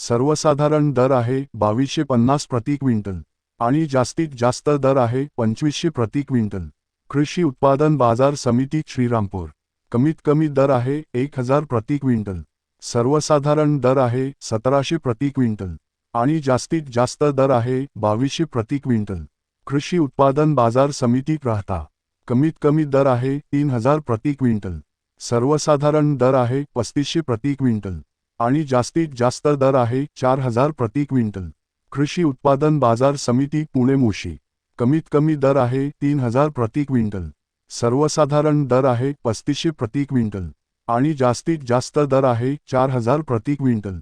सर्वसाधारण दर आहे बावीसशे पन्नास प्रति क्विंटल आणि जास्तीत जास्त दर आहे पंचवीसशे प्रति क्विंटल. कृषी उत्पादन बाजार समिती श्रीरामपूर. कमीत कमी दर आहे एक हजार प्रति क्विंटल. सर्वसाधारण दर आहे सतराशे प्रति क्विंटल आणि जास्तीत जास्त दर आहे बावीसशे प्रति क्विंटल. कृषी उत्पादन बाजार समिती राहता कमीत कमी दर आहे तीन हजार प्रति क्विंटल. सर्वसाधारण दर आहे पस्तीसशे प्रति क्विंटल. आणि जास्तीत जास्त दर आहे चार हजार प्रति क्विंटल. कृषी उत्पादन बाजार समिती पुणे मोशी. कमीत कमी दर आहे तीन हजार प्रति क्विंटल. सर्वसाधारण दर आहे पस्तीसशे प्रति क्विंटल. आणि जास्तीत जास्त दर आहे चार हजार प्रति क्विंटल.